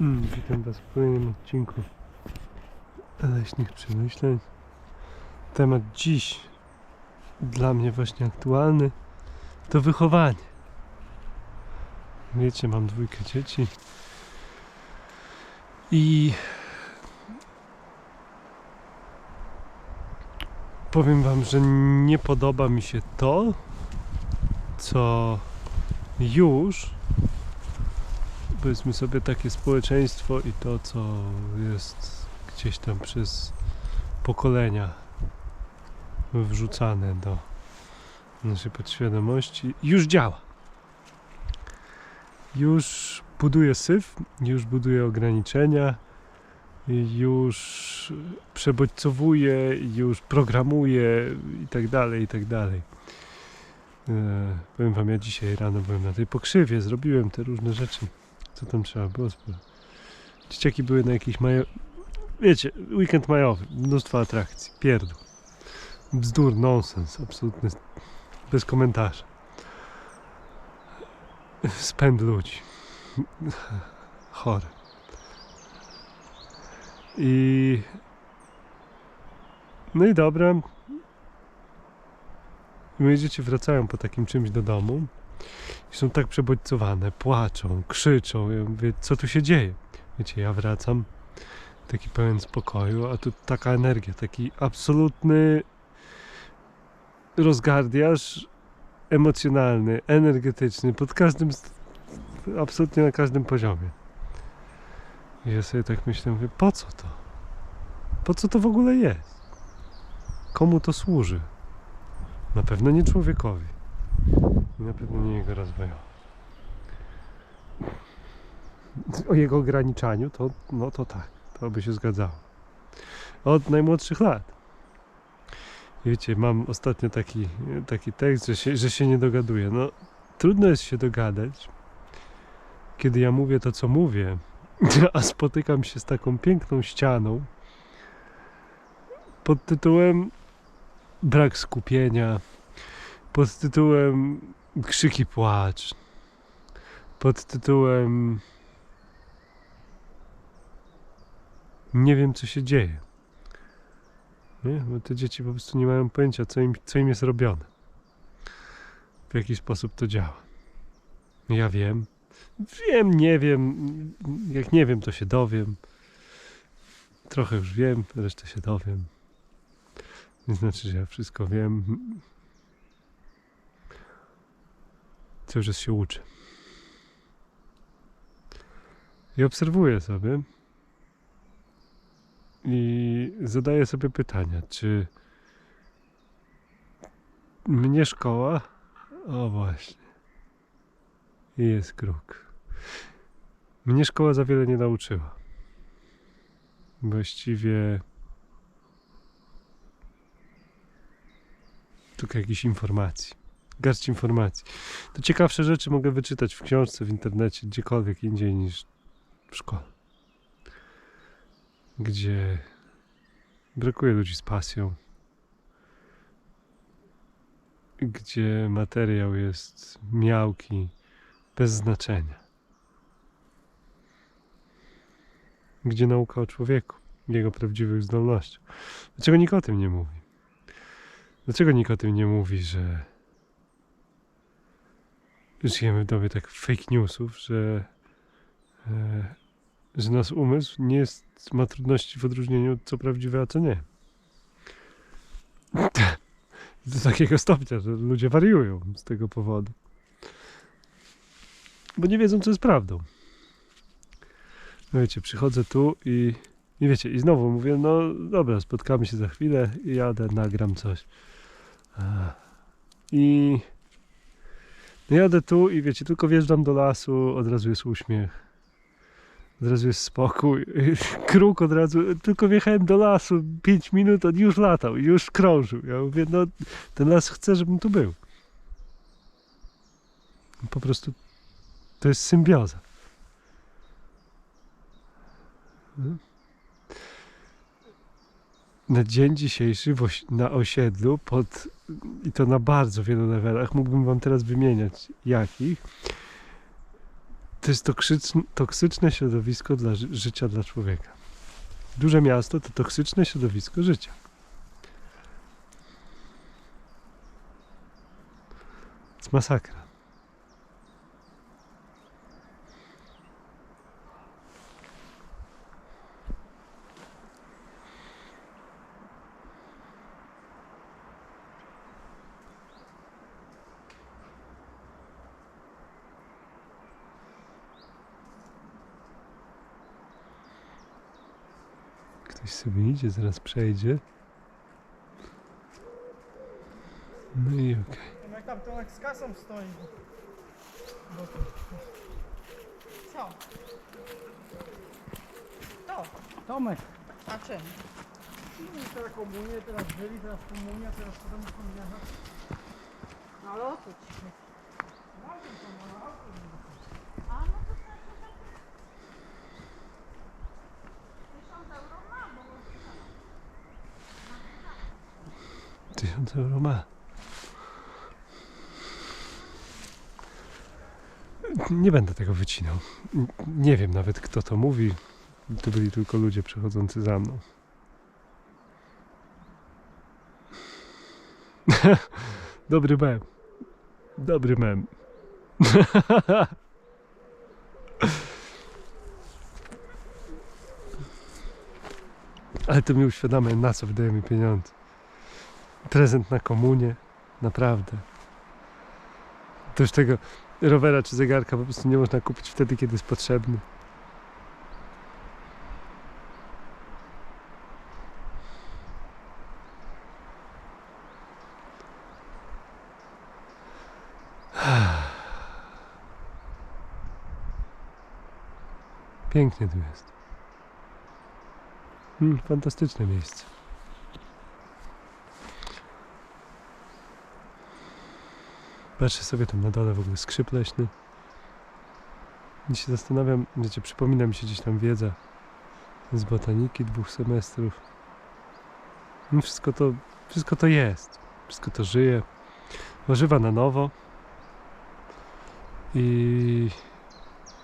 Mm, Witam Was w kolejnym odcinku Leśnych Przemyśleń. Temat dziś dla mnie właśnie aktualny to wychowanie. Wiecie, mam dwójkę dzieci i powiem Wam, że nie podoba mi się to, co już powiedzmy sobie takie społeczeństwo i to, co jest gdzieś tam przez pokolenia wrzucane do naszej podświadomości, już działa. Już buduje syf, już buduje ograniczenia, już przebodźcowuje, już programuje i tak dalej, i tak dalej. E, Powiem wam, ja dzisiaj rano byłem na tej pokrzywie, zrobiłem te różne rzeczy co tam trzeba było. Dzieciaki były na jakiś majo... Wiecie, weekend majowy, mnóstwo atrakcji, pierdół. Bzdur, nonsens, absolutny, bez komentarza. Spęd ludzi. Chory. I... No i dobra. Moje dzieci wracają po takim czymś do domu są tak przebodźcowane, płaczą, krzyczą. Ja mówię, co tu się dzieje? Wiecie, ja wracam, taki pełen spokoju, a tu taka energia, taki absolutny rozgardiaż emocjonalny, energetyczny, pod każdym, absolutnie na każdym poziomie. I ja sobie tak myślę, mówię, po co to? Po co to w ogóle jest? Komu to służy? Na pewno nie człowiekowi. I na pewno nie jego rozwojowi. O jego ograniczaniu to, no to tak, to by się zgadzało. Od najmłodszych lat. Wiecie, mam ostatnio taki, taki tekst, że się, że się nie dogaduję. No, trudno jest się dogadać, kiedy ja mówię to, co mówię, a spotykam się z taką piękną ścianą pod tytułem brak skupienia, pod tytułem krzyki płacz, pod tytułem nie wiem co się dzieje. Nie? Bo te dzieci po prostu nie mają pojęcia co im, co im jest robione. W jaki sposób to działa. Ja wiem. Wiem, nie wiem. Jak nie wiem, to się dowiem. Trochę już wiem, resztę się dowiem. Nie znaczy, że ja wszystko wiem. Cały czas się uczę. I obserwuję sobie i zadaję sobie pytania, czy mnie szkoła? O właśnie. I jest kruk. Mnie szkoła za wiele nie nauczyła. Właściwie tylko jakichś informacji. Garść informacji. To ciekawsze rzeczy mogę wyczytać w książce, w internecie, gdziekolwiek indziej niż w szkole. Gdzie brakuje ludzi z pasją. Gdzie materiał jest miałki, bez znaczenia. Gdzie nauka o człowieku, jego prawdziwych zdolnościach. Dlaczego nikt o tym nie mówi? Dlaczego nikt o tym nie mówi, że żyjemy w dobie tak fake newsów, że, e, że nasz umysł nie jest, ma trudności w odróżnieniu co prawdziwe, a co nie. Do takiego stopnia, że ludzie wariują z tego powodu. Bo nie wiedzą, co jest prawdą. No wiecie, przychodzę tu i, i wiecie, i znowu mówię, no dobra, spotkamy się za chwilę i jadę, nagram coś. A. I jadę tu i wiecie, tylko wjeżdżam do lasu, od razu jest uśmiech. Od razu jest spokój. Kruk od razu, tylko wjechałem do lasu 5 minut, on już latał, już krążył. Ja mówię, no ten las chce, żebym tu był. Po prostu to jest symbioza. Na dzień dzisiejszy na osiedlu pod i to na bardzo wielu levelach, mógłbym wam teraz wymieniać jakich, To jest toksyczne, środowisko dla ży- życia dla człowieka. Duże miasto to toksyczne środowisko życia. To jest masakra. Ktoś sobie idzie, zaraz przejdzie. No i okej. Jak tam Tomek z kasą stoi. Co? To. Tomek. A czym? Teraz komunię, teraz byli, teraz komunia, teraz potem jechać. No ale o co ci chodzi? No autem są, ale autem nie ma. A no to znaczy, że tysiąc euro ma, bo Tysiąc euro ma. Nie będę tego wycinał. Nie wiem nawet kto to mówi. To byli tylko ludzie przechodzący za mną. Dobry mem. Dobry mem. Ale to mi uświadamia, na co wydaje mi pieniądze. Prezent na komunię. Naprawdę. To już tego rowera czy zegarka po prostu nie można kupić wtedy, kiedy jest potrzebny. Pięknie tu jest. Mm, fantastyczne miejsce. Patrzę sobie tam na dole w ogóle skrzyp leśny. I się zastanawiam, wiecie, przypomina mi się gdzieś tam wiedza z botaniki dwóch semestrów. No wszystko to, wszystko to jest. Wszystko to żyje. Ożywa na nowo. I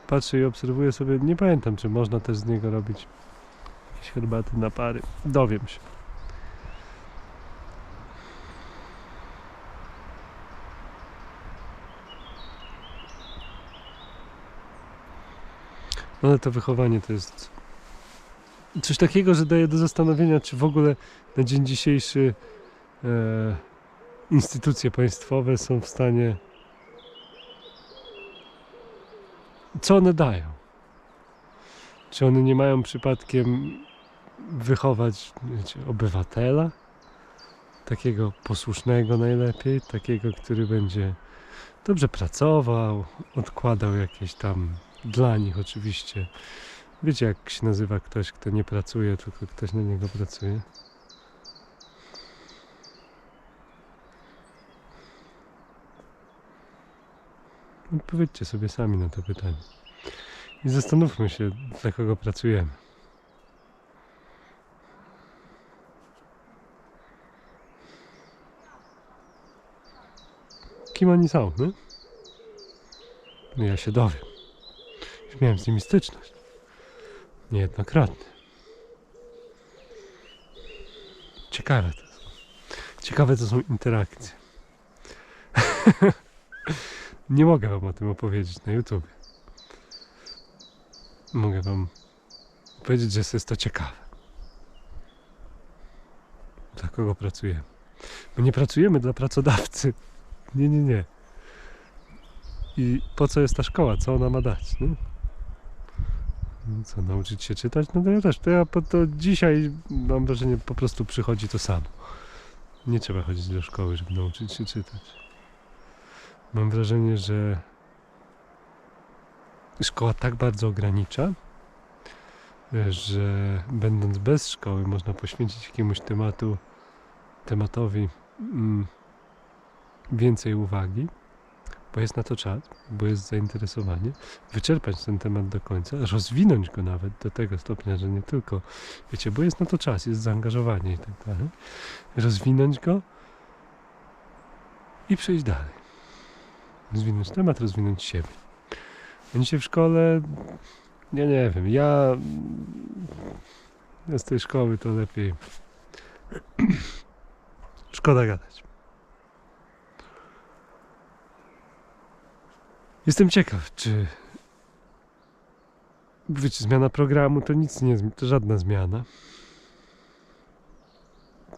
patrzę i obserwuję sobie, nie pamiętam czy można też z niego robić jakieś herbaty na pary. Dowiem się. Ale to wychowanie to jest coś takiego, że daje do zastanowienia, czy w ogóle na dzień dzisiejszy e, instytucje państwowe są w stanie. Co one dają? Czy one nie mają przypadkiem wychować wiecie, obywatela? Takiego posłusznego najlepiej, takiego, który będzie dobrze pracował, odkładał jakieś tam dla nich oczywiście. Wiecie, jak się nazywa ktoś, kto nie pracuje, tylko ktoś na niego pracuje? Odpowiedzcie sobie sami na to pytanie. I zastanówmy się, dla kogo pracujemy. Kim oni są, nie? No ja się dowiem. Miałem z nimi styczność. Niejednokrotnie. Ciekawe to są. Ciekawe to są interakcje. Nie mogę wam o tym opowiedzieć na YouTube. Mogę wam powiedzieć, że jest to ciekawe. Dla kogo pracujemy? My nie pracujemy dla pracodawcy. Nie, nie, nie. I po co jest ta szkoła? Co ona ma dać? Nie? No Co, nauczyć się czytać? No to ja też. To ja po to dzisiaj mam wrażenie, po prostu przychodzi to samo. Nie trzeba chodzić do szkoły, żeby nauczyć się czytać. Mam wrażenie, że szkoła tak bardzo ogranicza, że będąc bez szkoły można poświęcić jakiemuś tematu, tematowi mm, więcej uwagi, bo jest na to czas, bo jest zainteresowanie, wyczerpać ten temat do końca, rozwinąć go nawet do tego stopnia, że nie tylko, wiecie, bo jest na to czas, jest zaangażowanie i tak dalej, rozwinąć go i przejść dalej. Rozwinąć temat, rozwinąć siebie. A dzisiaj w szkole, ja nie wiem, ja, ja z tej szkoły to lepiej szkoda gadać. Jestem ciekaw, czy wiecie, zmiana programu to nic nie, to żadna zmiana.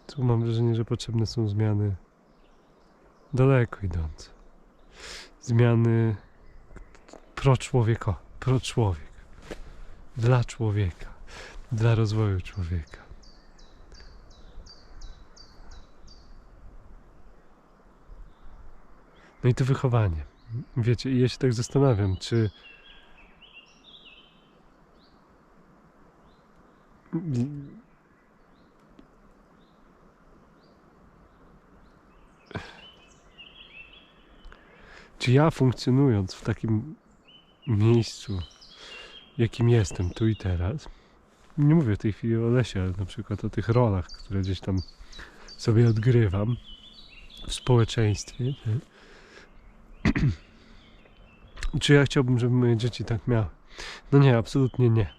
Tu mam wrażenie, że potrzebne są zmiany daleko idące. Zmiany pro człowieka, pro człowiek, dla człowieka, dla rozwoju człowieka. No i to wychowanie. Wiecie, i ja się tak zastanawiam, czy czy ja funkcjonując w takim miejscu, jakim jestem tu i teraz, nie mówię w tej chwili o lesie, ale na przykład o tych rolach, które gdzieś tam sobie odgrywam w społeczeństwie. nie? Czy ja chciałbym, żeby moje dzieci tak miały? No nie, absolutnie nie.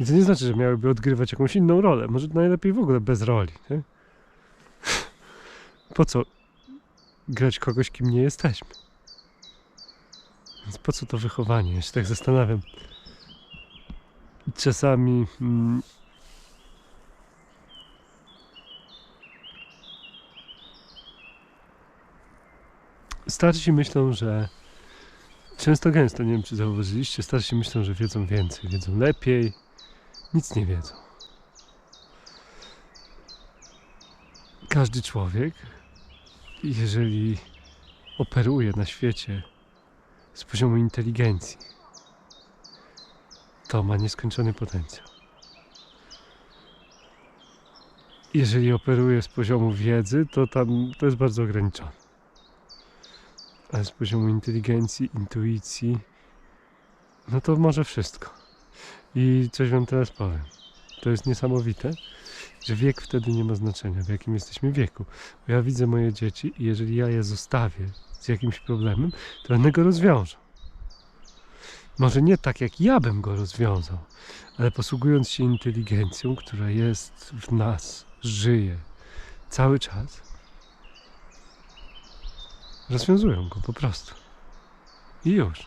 I to nie znaczy, że miałyby odgrywać jakąś inną rolę. Może najlepiej w ogóle bez roli. Nie? Po co grać kogoś, kim nie jesteśmy? Więc po co to wychowanie? Ja się tak zastanawiam. Czasami. Mm, starsi myślą, że często gęsto, nie wiem czy zauważyliście, starsi myślą, że wiedzą więcej, wiedzą lepiej, nic nie wiedzą. Każdy człowiek, jeżeli operuje na świecie z poziomu inteligencji, to ma nieskończony potencjał. Jeżeli operuje z poziomu wiedzy, to tam to jest bardzo ograniczone. Ale z poziomu inteligencji, intuicji, no to może wszystko. I coś wam teraz powiem. To jest niesamowite, że wiek wtedy nie ma znaczenia, w jakim jesteśmy wieku. Bo ja widzę moje dzieci i jeżeli ja je zostawię z jakimś problemem, to one go rozwiążą. Może nie tak, jak ja bym go rozwiązał, ale posługując się inteligencją, która jest w nas, żyje cały czas, rozwiązują go po prostu. I już.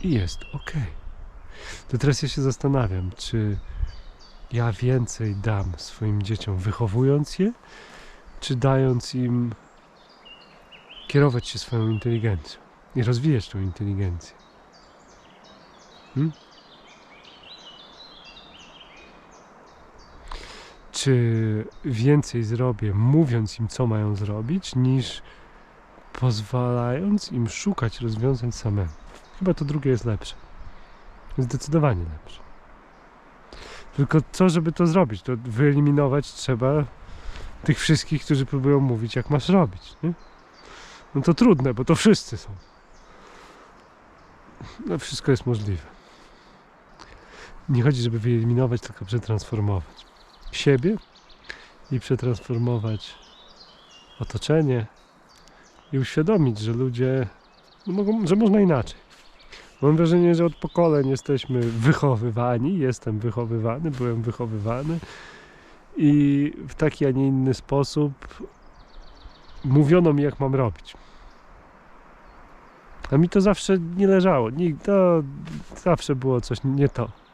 I jest ok. To teraz ja się zastanawiam, czy ja więcej dam swoim dzieciom wychowując je, czy dając im kierować się swoją inteligencją i rozwijać tą inteligencję. Hmm? Więcej zrobię, mówiąc im, co mają zrobić, niż pozwalając im szukać rozwiązań samemu? Chyba to drugie jest lepsze. Zdecydowanie lepsze. Tylko co, żeby to zrobić? To wyeliminować trzeba tych wszystkich, którzy próbują mówić, jak masz robić. Nie? No to trudne, bo to wszyscy są. No wszystko jest możliwe. Nie chodzi, żeby wyeliminować, tylko przetransformować siebie i przetransformować otoczenie i uświadomić, że ludzie mogą, że można inaczej. Mam wrażenie, że od pokoleń jesteśmy wychowywani, jestem wychowywany, byłem wychowywany i w taki, a nie inny sposób mówiono mi, jak mam robić. A mi to zawsze nie leżało. To zawsze było coś nie to.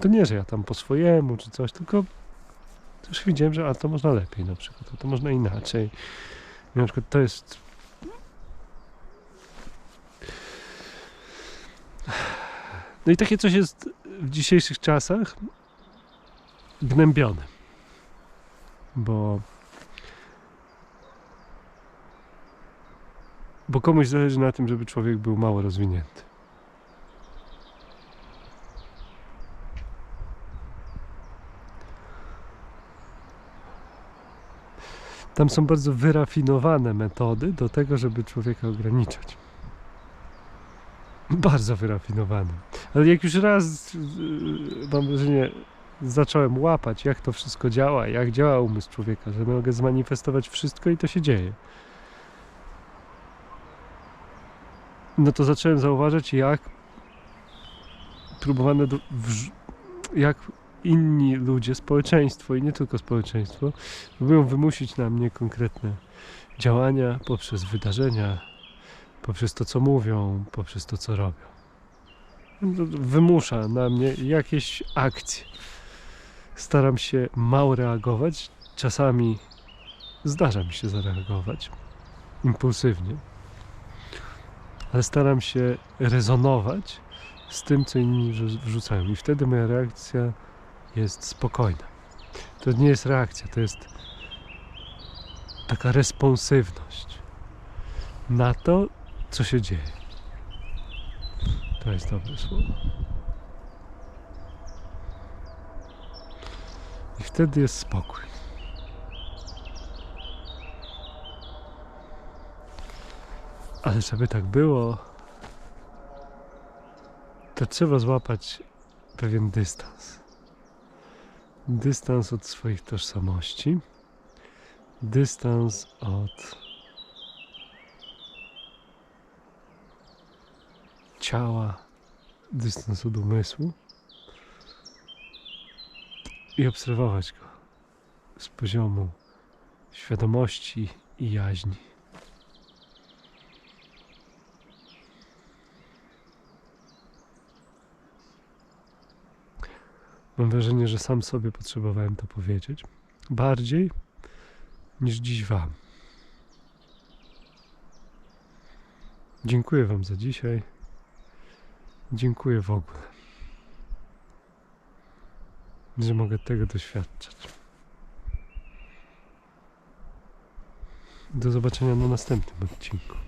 To nie, że ja tam po swojemu czy coś, tylko już widziałem, że a to można lepiej na przykład, a to można inaczej. Na przykład to jest No i takie coś jest w dzisiejszych czasach gnębione. Bo bo komuś zależy na tym, żeby człowiek był mało rozwinięty. Tam są bardzo wyrafinowane metody do tego, żeby człowieka ograniczać. Bardzo wyrafinowane. Ale jak już raz yy, mam wrażenie zacząłem łapać, jak to wszystko działa, jak działa umysł człowieka, że mogę zmanifestować wszystko i to się dzieje. No to zacząłem zauważać, jak próbowano, do, jak inni ludzie, społeczeństwo i nie tylko społeczeństwo, próbują wymusić na mnie konkretne działania poprzez wydarzenia, poprzez to, co mówią, poprzez to, co robią. Wymusza na mnie jakieś akcje. Staram się mało reagować. Czasami zdarza mi się zareagować impulsywnie, ale staram się rezonować z tym, co inni wrzu- wrzucają. I wtedy moja reakcja jest spokojna. To nie jest reakcja, to jest taka responsywność na to, co się dzieje. To jest dobre słowo. I wtedy jest spokój. Ale żeby tak było, to trzeba złapać pewien dystans. Dystans od swoich tożsamości, dystans od ciała, dystans od umysłu. I obserwować go z poziomu świadomości i jaźni. Mam wrażenie, że sam sobie potrzebowałem to powiedzieć. Bardziej niż dziś Wam. Dziękuję Wam za dzisiaj. Dziękuję w ogóle, że mogę tego doświadczać. Do zobaczenia na następnym odcinku.